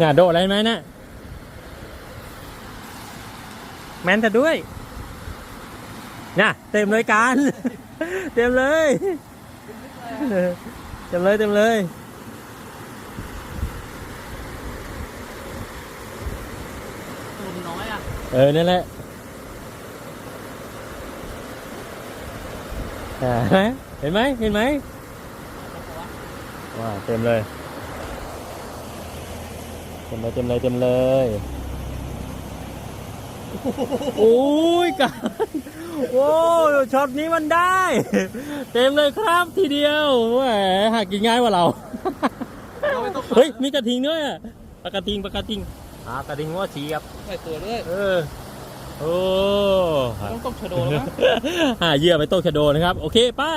น่ะโดดอะไรไหมนะแมนแต่ด้วยน่ะเต็มเลยการ เต็มเลย เต็มเลยเต็มเลยตัวมันน้อยอะ เออ นั่นแหละอ่าเห็นไหมเห็นไหมว้าวเต็มเลยเต็มเลยเต็มเลยเต็มเลยโอ้ยกันโอ้ยช็อตนี้มันได้ เต็มเลยครับทีเดียวแหมหากินง่ายกว่าเราเราไม่ต้องเฮ้ยมีกระทิงด้วยอะปลากระทิงปลากระทิงอ่ากระทิงว่าชีครับใส่ตัวด้วยเออโอ้ต้องต้มชะโดแล้วมั้งหาเหยื่อไปโตกชะโดนะครับ โอเคไป้า